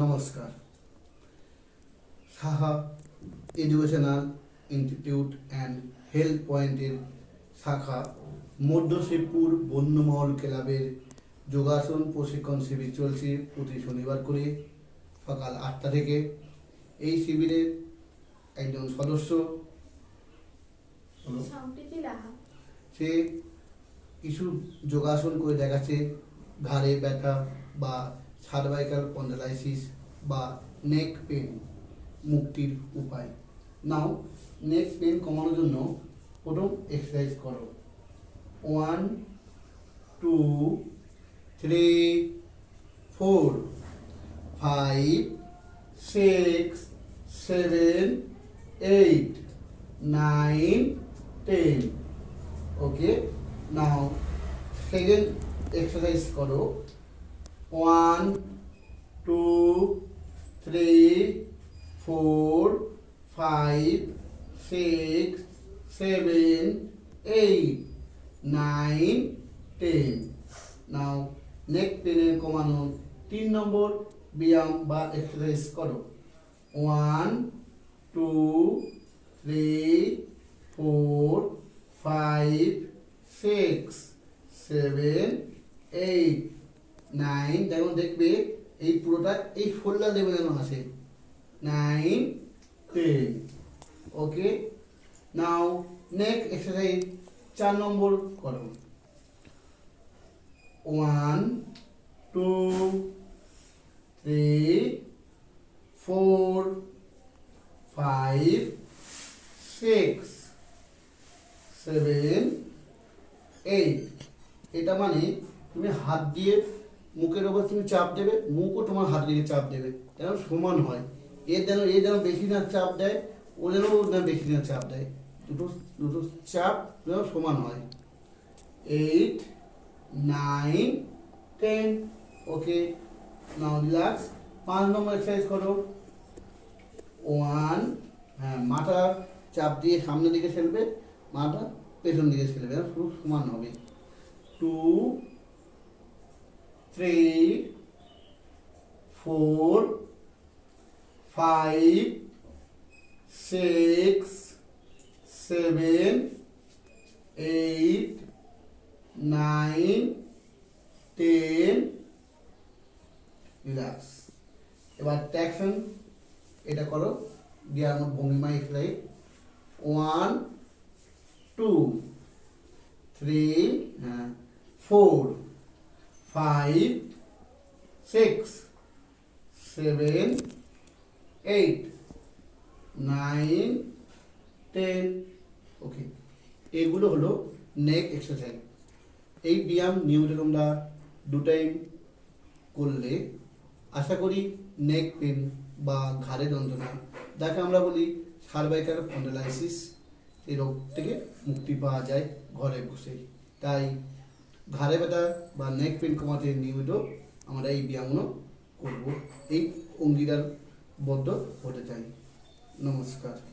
নমস্কার। Saha educational institute and health পয়েন্টের শাখা মধ্যশিবপুর বন্যমহল ক্লাবের যোগাসন প্রশিক্ষণ শিবির চলছে প্রতি শনিবার করে সকাল আটটা থেকে। এই শিবিরের একজন সদস্য সে কিছু যোগাসন করে দেখাচ্ছে ঘাড়ে ব্যথা বা সার্ভাইকাল পন্ডালাইসিস বা নেক পেন মুক্তির উপায়। নাও, নেক পেন কমানোর জন্য প্রথম এক্সারসাইজ করো। One two three four five six seven eight nine ten okay now second exercise করো। One, two, three, four, five, six, seven, eight, nine, ten. Now, neck টেনের কমানো তিন নম্বর ব্যায়াম বা এক্সারসাইজ করো। One, two, three four five six seven eight nine যেমন দেখবে এই পুরোটা, এই ফোল্ডার লেভেল যেন আছে। Nine ten okay now next exercise চার নম্বর করো one two three four five six seven eight এটা মানে তুমি হাত দিয়ে মুখের ওপর তুমি চাপ দেবে, মুখও তোমার হাত দিয়ে চাপ দেবে। যেন সমান হয়। এ যেন এ যেন বেশি না চাপ দেয়, ও যেন না বেশি না চাপ দেয়। দুটো দুটো চাপ যেন সমান হয়। Eight nine ten okay now relax পাঁচ নম্বর এক্সারসাইজ করো। ওয়ান হ্যাঁ মাথা চাপ দিয়ে সামনের দিকে ফেলবে, মাথা পেছন দিকে ফেলবে খুব সমান হবে। Two three four five six seven eight nine ten relax এবার ট্যাকশন এটা করো। দিয়ে আমার ভঙ্গিমা এক্সারসাইজ ওয়ান টু থ্রি হ্যাঁ four five six seven eight nine ten okay এগুলো হলো নেক এক্সারসাইজ এই ব্যায়াম নিয়মিত তোমরা দু টাইম করলে আশা করি নেক পেন বা ঘাড়ে যন্ত্রণা, যাকে আমরা বলি সার্ভাইকাল স্পন্ডালাইসিস এই রোগ থেকে মুক্তি পাওয়া যায় ঘরে বসে। তাই ঘাড়ে ব্যথা বা নেক পেন কমাতে নিয়মিত আমরা এই ব্যায়ামগুলো করব। এই অঙ্গীকারবদ্ধ হতে চাই। নমস্কার।